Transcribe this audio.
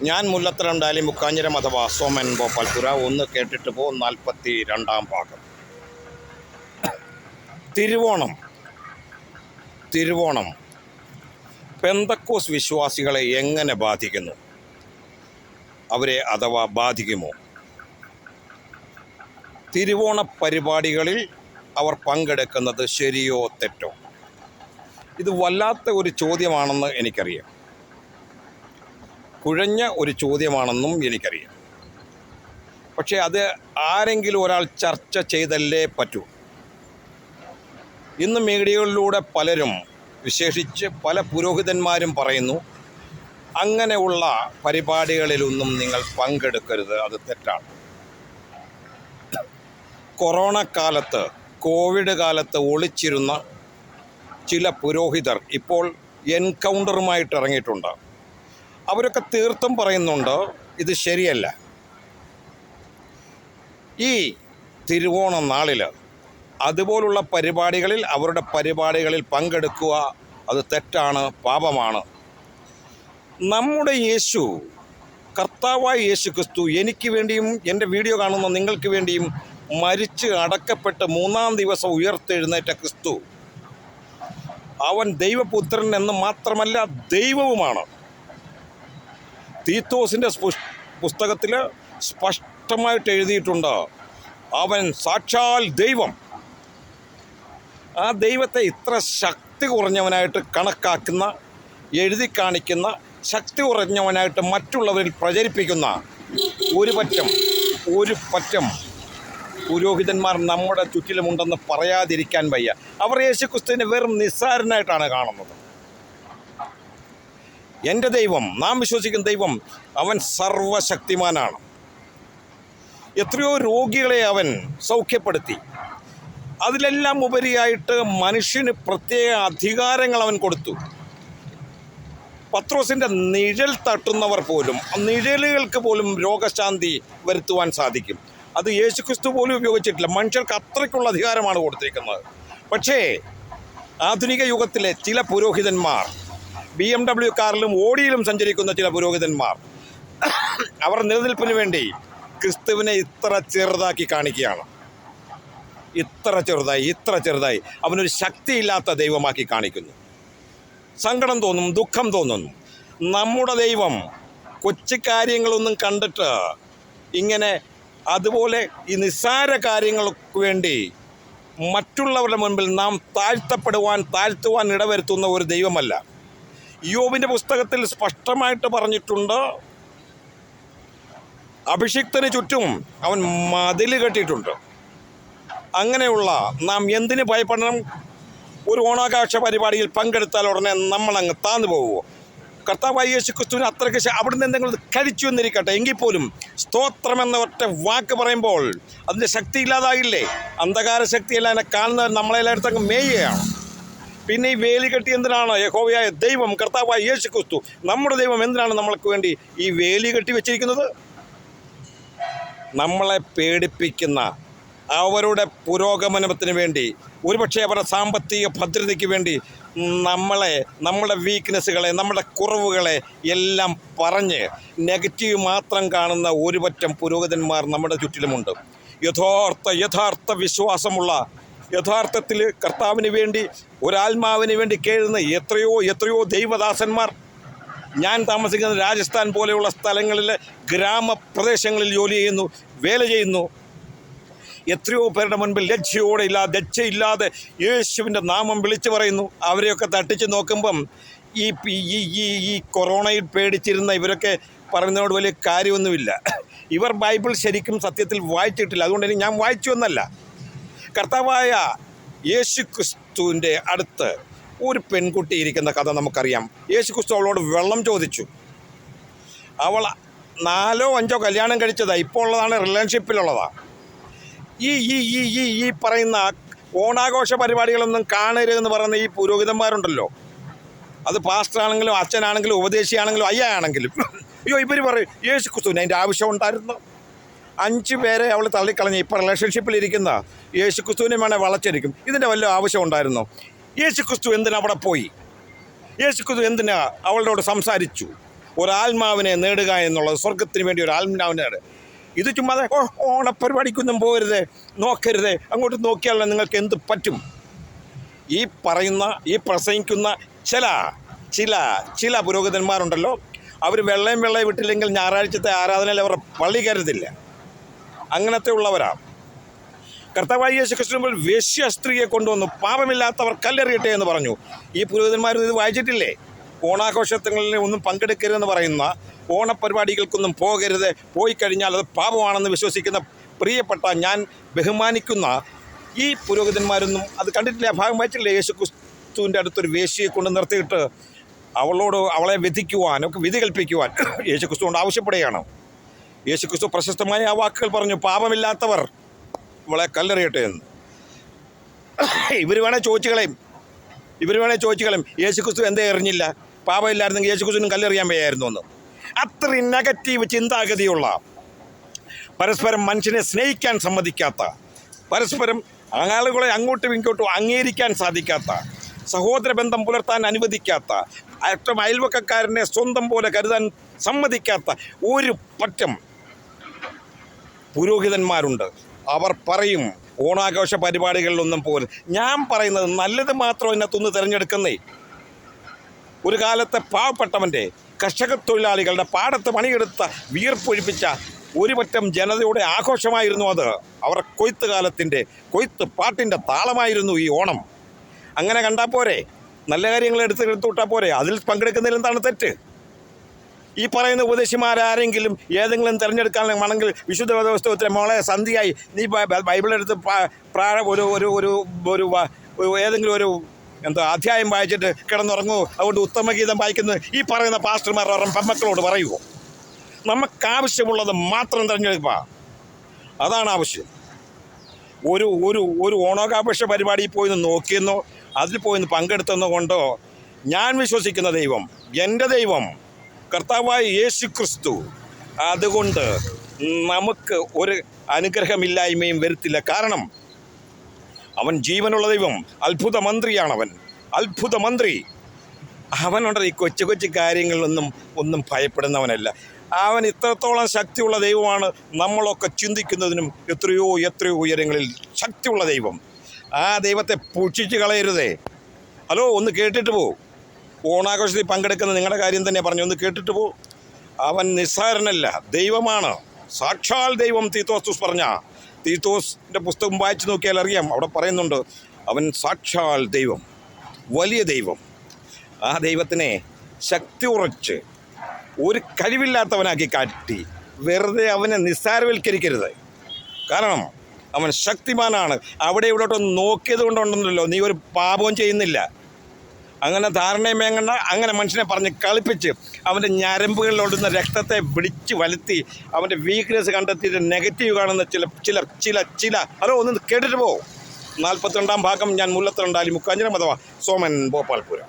ഞാൻ മുല്ലത്തലുണ്ടാലി മുക്കാഞ്ഞിരം അഥവാ സോമൻ ഗോപാൽപുര ഒന്ന് കേട്ടിട്ട് പോ നാൽപ്പത്തി രണ്ടാം ഭാഗം. തിരുവോണം. തിരുവോണം. പെന്തക്കോസ് വിശ്വാസികളെ എങ്ങനെ ബാധിക്കുന്നു? അവരെ അഥവാ ബാധിക്കുമോ? തിരുവോണ പരിപാടികളിൽ അവർ പങ്കെടുക്കുന്നത് ശരിയോ തെറ്റോ? ഇത് വല്ലാത്ത ഒരു ചോദ്യമാണെന്ന് എനിക്കറിയാം. കുഴഞ്ഞ ഒരു ചോദ്യമാണെന്നും എനിക്കറിയാം. പക്ഷേ അത് ആരെങ്കിലും ഒരാൾ ചർച്ച ചെയ്തല്ലേ പറ്റൂ. ഇന്ന് മീഡിയകളിലൂടെ പലരും വിശേഷിച്ച് പല പുരോഹിതന്മാരും പറയുന്നു അങ്ങനെയുള്ള പരിപാടികളിലൊന്നും നിങ്ങൾ പങ്കെടുക്കരുത് അത് തെറ്റാണ്. കൊറോണ കാലത്ത് കോവിഡ് കാലത്ത് ഒളിച്ചിരുന്ന ചില പുരോഹിതർ ഇപ്പോൾ എൻകൗണ്ടറുമായിട്ട് ഇറങ്ങിയിട്ടുണ്ട്. അവരൊക്കെ തീർത്തും പറയുന്നുണ്ട്? ഇത് ശരിയല്ല. ഈ തിരുവോണ നാളിൽ അതുപോലുള്ള പരിപാടികളിൽ അവരുടെ പരിപാടികളിൽ പങ്കെടുക്കുക അത് തെറ്റാണ് പാപമാണ്. നമ്മുടെ യേശു കർത്താവായ യേശു ക്രിസ്തു എനിക്ക് വേണ്ടിയും എന്റെ വീഡിയോ കാണുന്ന നിങ്ങൾക്ക് വേണ്ടിയും മരിച്ച് അടക്കപ്പെട്ട് മൂന്നാം ദിവസം ഉയർത്തെഴുന്നേറ്റ ക്രിസ്തു. അവൻ ദൈവപുത്രൻ എന്ന് മാത്രമല്ല ദൈവവുമാണ്. തീത്തോസിന്റെ പുസ്തകത്തിൽ സ്പഷ്ടമായിട്ട് എഴുതിയിട്ടുണ്ട്? അവൻ സാക്ഷാൽ ദൈവം. ആ ദൈവത്തെ ഇത്ര ശക്തി കുറഞ്ഞവനായിട്ട് കണക്കാക്കുന്ന എഴുതി കാണിക്കുന്ന ശക്തി കുറഞ്ഞവനായിട്ട് മറ്റുള്ളവരിൽ പ്രചരിപ്പിക്കുന്ന ഒരു പറ്റം ഒരു പറ്റം പുരോഹിതന്മാർ നമ്മുടെ ചുറ്റിലുമുണ്ടെന്ന് പറയാതിരിക്കാൻ വയ്യ. അവർ യേശുക്രിസ്തുവിനെ വെറും നിസ്സാരനായിട്ടാണ് കാണുന്നത്. എന്റെ ദൈവം നാം വിശ്വസിക്കുന്ന ദൈവം അവൻ സർവശക്തിമാനാണ്. എത്രയോ രോഗികളെ അവൻ സൗഖ്യപ്പെടുത്തി. അതിലെല്ലാം ഉപരിയായിട്ട് മനുഷ്യന് പ്രത്യേക അധികാരങ്ങൾ അവൻ കൊടുത്തു. പത്രോസിന്റെ നിഴൽ തട്ടുന്നവർ പോലും നിഴലുകൾക്ക് പോലും രോഗശാന്തി വരുത്തുവാൻ സാധിക്കും. അത് യേശുക്രിസ്തു പോലും ഉപയോഗിച്ചിട്ടില്ല. മനുഷ്യർക്ക് അത്രയ്ക്കുള്ള അധികാരമാണ് കൊടുത്തിരിക്കുന്നത്. പക്ഷേ ആധുനിക യുഗത്തിലെ ചില പുരോഹിതന്മാർ ബി എം ഡബ്ല്യു കാറിലും ഓടിയിലും സഞ്ചരിക്കുന്ന ചില പുരോഹിതന്മാർ. അവർ നിലനിൽപ്പിന് വേണ്ടി ക്രിസ്തുവിനെ ഇത്ര ചെറുതാക്കി കാണിക്കുകയാണ്. ഇത്ര ചെറുതായി ഇത്ര ചെറുതായി. അവനൊരു ശക്തിയില്ലാത്ത ദൈവമാക്കി കാണിക്കുന്നു. സങ്കടം തോന്നും ദുഃഖം തോന്നുന്നു നമ്മുടെ ദൈവം കൊച്ചു കാര്യങ്ങളൊന്നും കണ്ടിട്ട് ഇങ്ങനെ അതുപോലെ ഈ നിസ്സാര കാര്യങ്ങൾക്ക് വേണ്ടി മറ്റുള്ളവരുടെ മുൻപിൽ നാം താഴ്ത്തപ്പെടുവാൻ താഴ്ത്തുവാൻ ഇടവരുത്തുന്ന ഒരു ദൈവമല്ല. യോബിന്റെ പുസ്തകത്തിൽ സ്പഷ്ടമായിട്ട് പറഞ്ഞിട്ടുണ്ട് അഭിഷിക്തന് ചുറ്റും അവൻ മതിൽ കെട്ടിയിട്ടുണ്ട്. അങ്ങനെയുള്ള നാം എന്തിന് ഭയപ്പെടണം? ഒരു ഓണാകാക്ഷ പരിപാടിയിൽ പങ്കെടുത്താൽ ഉടനെ നമ്മളങ്ങ് താന്നു പോകുമോ കർത്താവായ യേശു ക്രിസ്തുവിന് അത്രയ്ക്ക് അവിടെ അവിടുന്ന് എന്തെങ്കിലും കഴിച്ചു എന്നിരിക്കട്ടെ. എങ്കിൽ പോലും സ്തോത്രം എന്ന ഒറ്റ വാക്ക് പറയുമ്പോൾ അതിന്റെ ശക്തി ഇല്ലാതായില്ലേ? അന്ധകാര ശക്തിയല്ല എന്നെ കാണുന്നവർ നമ്മളെല്ലായിടത്തും മേയുകയാണ്. പിന്നെ ഈ വേലി കെട്ടി എന്തിനാണ് യഹോവയായ ദൈവം കർത്താവായ യേശു ക്രിസ്തു നമ്മുടെ ദൈവം എന്തിനാണ് നമ്മൾക്ക് വേണ്ടി ഈ വേലി കെട്ടി വെച്ചിരിക്കുന്നത്? നമ്മളെ പേടിപ്പിക്കുന്ന അവരുടെ പുരോഗമനത്തിന് വേണ്ടി ഒരുപക്ഷെ അവരുടെ സാമ്പത്തിക ഭദ്രതയ്ക്ക് വേണ്ടി നമ്മളെ നമ്മുടെ വീക്ക്നെസ്സുകളെ നമ്മുടെ കുറവുകളെ എല്ലാം പറഞ്ഞ് നെഗറ്റീവ് മാത്രം കാണുന്ന ഒരുപറ്റം പുരോഹിതന്മാർ നമ്മുടെ ചുറ്റിലുമുണ്ട്. യഥാർത്ഥ യഥാർത്ഥ വിശ്വാസമുള്ള യഥാർത്ഥത്തിൽ കർത്താവിന് വേണ്ടി ഒരാത്മാവിന് വേണ്ടി കേഴുന്ന എത്രയോ എത്രയോ ദൈവദാസന്മാർ ഞാൻ താമസിക്കുന്ന രാജസ്ഥാൻ പോലെയുള്ള സ്ഥലങ്ങളിലെ ഗ്രാമപ്രദേശങ്ങളിൽ ജോലി ചെയ്യുന്നു വേല ചെയ്യുന്നു. എത്രയോ പേരുടെ മുൻപിൽ ലജ്ജയോടെ ഇല്ലാതെ ലജ്ജയില്ലാതെ യേശുവിന്റെ നാമം വിളിച്ചു പറയുന്നു. അവരെയൊക്കെ തട്ടിച്ച് നോക്കുമ്പം ഈ ഈ ഈ കൊറോണയിൽ പേടിച്ചിരുന്ന ഇവരൊക്കെ പറയുന്നതിനോട് വലിയ കാര്യമൊന്നുമില്ല. ഇവർ ബൈബിൾ ശരിക്കും സത്യത്തിൽ വായിച്ചിട്ടില്ല. അതുകൊണ്ട് ഇനി ഞാൻ വായിച്ചു എന്നല്ല. കർത്താവായ യേശു ക്രിസ്തുവിന്റെ അടുത്ത് ഒരു പെൺകുട്ടി ഇരിക്കുന്ന കഥ നമുക്കറിയാം. യേശു ക്രിസ്തു അവളോട് വെള്ളം ചോദിച്ചു. അവൾ നാലോ അഞ്ചോ കല്യാണം കഴിച്ചതാണ് ഇപ്പോൾ ഉള്ളതാണ് റിലേഷൻഷിപ്പിലുള്ളതാണ് ഈ ഈ ഈ ഈ ഈ പറയുന്ന ഓണാഘോഷ പരിപാടികളൊന്നും കാണരുതെന്ന് പറയുന്ന ഈ പുരോഹിതന്മാരുണ്ടല്ലോ. അത് പാസ്റ്ററാണെങ്കിലും അച്ഛനാണെങ്കിലും ഉപദേശിയാണെങ്കിലും അയ്യാണെങ്കിലും അയ്യോ ഇവർ പറയും യേശു ക്രിസ്തുവിന് അതിന്റെ ആവശ്യം ഉണ്ടായിരുന്നു. അഞ്ച് പേരെ അവൾ തള്ളിക്കളഞ്ഞ് ഇപ്പോൾ റിലേഷൻഷിപ്പിലിരിക്കുന്ന യേശു ക്രിസ്തുവിനെ വേണേൽ വളച്ചിരിക്കും. ഇതിന്റെ വല്ല ആവശ്യം ഉണ്ടായിരുന്നോ? യേശു ക്രിസ്തു എന്തിനാ അവിടെ പോയി? യേശുക്രിസ്തു എന്തിനാ അവളോട് സംസാരിച്ചു? ഒരാത്മാവിനെ നേടുക എന്നുള്ളത് സ്വർഗത്തിന് വേണ്ടി ഒരു ആത്മാവിനെ ഇത് ചുമ്മാതെ ഓ ഓണപ്പരിപാടിക്കൊന്നും പോകരുത് നോക്കരുത്. അങ്ങോട്ട് നോക്കിയാൽ നിങ്ങൾക്ക് എന്ത് പറ്റും? ഈ പറയുന്ന ഈ പ്രസംഗിക്കുന്ന ചില ചില ചില പുരോഹിതന്മാരുണ്ടല്ലോ. അവർ വെള്ളയും വെള്ളയും വിട്ടില്ലെങ്കിൽ ഞായറാഴ്ചത്തെ ആരാധനയിൽ അവർ പള്ളി കരുതില്ല അങ്ങനത്തെ ഉള്ളവരാണ് കർത്താവായി യേശു ക്രിസ്തുവിൽ വേശ്യ സ്ത്രീയെ കൊണ്ടുവന്നു. പാപമില്ലാത്തവർ കല്ലെറിയട്ടെ എന്ന് പറഞ്ഞു. ഈ പുരോഹിതന്മാർ ഇത് വായിച്ചിട്ടില്ലേ? ഓണാഘോഷങ്ങളിൽ ഒന്നും പങ്കെടുക്കരുതെന്ന് പറയുന്ന ഓണപരിപാടികൾക്കൊന്നും പോകരുത്. പോയി കഴിഞ്ഞാൽ അത് പാപമാണെന്ന് വിശ്വസിക്കുന്ന പ്രിയപ്പെട്ട ഞാൻ ബഹുമാനിക്കുന്ന ഈ പുരോഹിതന്മാരൊന്നും അത് കണ്ടിട്ടില്ല? ഭാഗം വായിച്ചിട്ടില്ലേ? യേശു ക്രിസ്തുവിന്റെ അടുത്തൊരു വേശ്യയെ കൊണ്ട് നിർത്തിയിട്ട് അവളോട് അവളെ വിധിക്കുവാനൊക്കെ വിധി കൽപ്പിക്കുവാൻ യേശു ക്രിസ്തു കൊണ്ട് ആവശ്യപ്പെടുകയാണ്. യേശു ക്രിസ്തു പ്രശസ്തമായ ആ വാക്കുകൾ പറഞ്ഞു പാപമില്ലാത്തവർ ഇവളെ കല്ലെറിയട്ടെ എന്ന്. ഇവർ വേണേൽ ചോദിച്ചു കളയും. ഇവർ വേണേൽ ചോദിച്ചു കളയും. യേശു ക്രിസ്തു എന്തേ എറിഞ്ഞില്ല? പാപമില്ലായിരുന്നെങ്കിൽ യേശു ക്രിസ്തുവിനും കല്ലെറിയാൻ വയ്യായിരുന്നു എന്ന്. അത്രയും നെഗറ്റീവ് ചിന്താഗതിയുള്ള പരസ്പരം മനുഷ്യനെ സ്നേഹിക്കാൻ സമ്മതിക്കാത്ത പരസ്പരം ആളുകളെ അങ്ങോട്ടും ഇങ്ങോട്ടും അംഗീകരിക്കാൻ സാധിക്കാത്ത സഹോദര ബന്ധം പുലർത്താൻ അനുവദിക്കാത്ത ഏറ്റവും അയൽവക്കക്കാരനെ സ്വന്തം പോലെ കരുതാൻ സമ്മതിക്കാത്ത ഒരു പറ്റം പുരോഹിതന്മാരുണ്ട്. അവർ പറയും ഓണാഘോഷ പരിപാടികളിലൊന്നും പോലും ഞാൻ പറയുന്നത് നല്ലത് മാത്രം അതിനകത്തുനിന്ന് തിരഞ്ഞെടുക്കുന്നേ. ഒരു കാലത്തെ പാവപ്പെട്ടവന്റെ കർഷക തൊഴിലാളികളുടെ പാടത്ത് പണിയെടുത്ത വീർപ്പൊഴിപ്പിച്ച ഒരുപറ്റം ജനതയുടെ ആഘോഷമായിരുന്നു അത്. അവരുടെ കൊയ്ത്ത് കാലത്തിന്റെ കൊയ്ത്ത് പാട്ടിന്റെ താളമായിരുന്നു ഈ ഓണം. അങ്ങനെ കണ്ടാൽ പോരെ? നല്ല കാര്യങ്ങൾ എടുത്ത് എടുത്തു വിട്ടാൽ പോരെ? അതിൽ പങ്കെടുക്കുന്നതിൽ എന്താണ് തെറ്റ്? ഈ പറയുന്ന ഉപദേശിമാരാരെങ്കിലും ഏതെങ്കിലും തിരഞ്ഞെടുക്കാനാണെങ്കിൽ വിശുദ്ധ വേദപുസ്തകത്തിലെ മോളെ സന്ധിയായി നീ ബൈബിളെടുത്ത് പ്രാ- പ്രാ ഒരു ഒരു ഒരു ഒരു ഏതെങ്കിലും ഒരു എന്തോ അധ്യായം വായിച്ചിട്ട് കിടന്നുറങ്ങൂ. അതുകൊണ്ട് ഉത്തമഗീതം വായിക്കുന്നത് ഈ പറയുന്ന പാസ്റ്റർമാർ പെമ്മക്കളോട് പറയുമോ നമുക്കാവശ്യമുള്ളത് മാത്രം തിരഞ്ഞെടുക്കുക അതാണ് ആവശ്യം. ഒരു ഒരു ഒരു ഓണാഘോഷ പരിപാടിയിൽ പോയി നിന്ന് നോക്കിയെന്നോ അതിൽ പോയി നിന്ന് പങ്കെടുത്തെന്നോ കൊണ്ടോ ഞാൻ വിശ്വസിക്കുന്ന ദൈവം എന്റെ ദൈവം കർത്താവായ യേശു ക്രിസ്തു അതുകൊണ്ട് നമുക്ക് ഒരു അനുഗ്രഹമില്ലായ്മയും വരുത്തില്ല. കാരണം അവൻ ജീവനുള്ള ദൈവം അത്ഭുത മന്ത്രിയാണവൻ അത്ഭുത മന്ത്രി അവനുണ്ട് ഈ കൊച്ചു കൊച്ചു കാര്യങ്ങളിലൊന്നും ഒന്നും ഭയപ്പെടുന്നവനല്ല. അവൻ ഇത്രത്തോളം ശക്തിയുള്ള ദൈവമാണ്. നമ്മളൊക്കെ ചിന്തിക്കുന്നതിനും എത്രയോ എത്രയോ ഉയരങ്ങളിൽ ശക്തിയുള്ള ദൈവം. ആ ദൈവത്തെ പൂക്ഷിച്ച് കളയരുതേ. ഹലോ ഒന്ന് കേട്ടിട്ട് പോ. ഓണാഘോഷത്തിൽ പങ്കെടുക്കുന്ന നിങ്ങളുടെ കാര്യം തന്നെ പറഞ്ഞു ഒന്ന് കേട്ടിട്ട് പോ. അവൻ നിസ്സാരനല്ല ദൈവമാണ്. സാക്ഷാൽ ദൈവം തീത്തോസ്തുസ് പറഞ്ഞ. തീത്തോസിന്റെ പുസ്തകം വായിച്ചു നോക്കിയാൽ അറിയാം അവിടെ പറയുന്നുണ്ട് അവൻ സാക്ഷാൽ ദൈവം വലിയ ദൈവം. ആ ദൈവത്തിനെ ശക്തി ഉറച്ച് ഒരു കഴിവില്ലാത്തവനാക്കി കാട്ടി വെറുതെ അവനെ നിസ്സാരവൽക്കരിക്കരുത്. കാരണം അവൻ ശക്തിമാനാണ്. അവിടെ ഇവിടോട്ടൊന്ന് നോക്കിയത് കൊണ്ടുണ്ടല്ലോ നീ ഒരു പാപവും ചെയ്യുന്നില്ല. അങ്ങനെ ധാരണയും വേങ്ങണ്ട അങ്ങനെ മനുഷ്യനെ പറഞ്ഞ് കളിപ്പിച്ച് അവന്റെ ഞരമ്പുകളിലോടുന്ന രക്തത്തെ വിളിച്ച് വലുത്തി അവന്റെ വീക്ക്നെസ് കണ്ടെത്തിയിട്ട് നെഗറ്റീവ് കാണുന്ന ചില ചില ചില ചില. ഹലോ ഒന്ന് കേട്ടിട്ട് പോ. നാൽപ്പത്തിരണ്ടാം ഭാഗം ഞാൻ മുല്ലത്തിരണ്ടാലി മുക്കാഞ്ചിരം അഥവാ സോമൻ ഭോപ്പാൽപുരം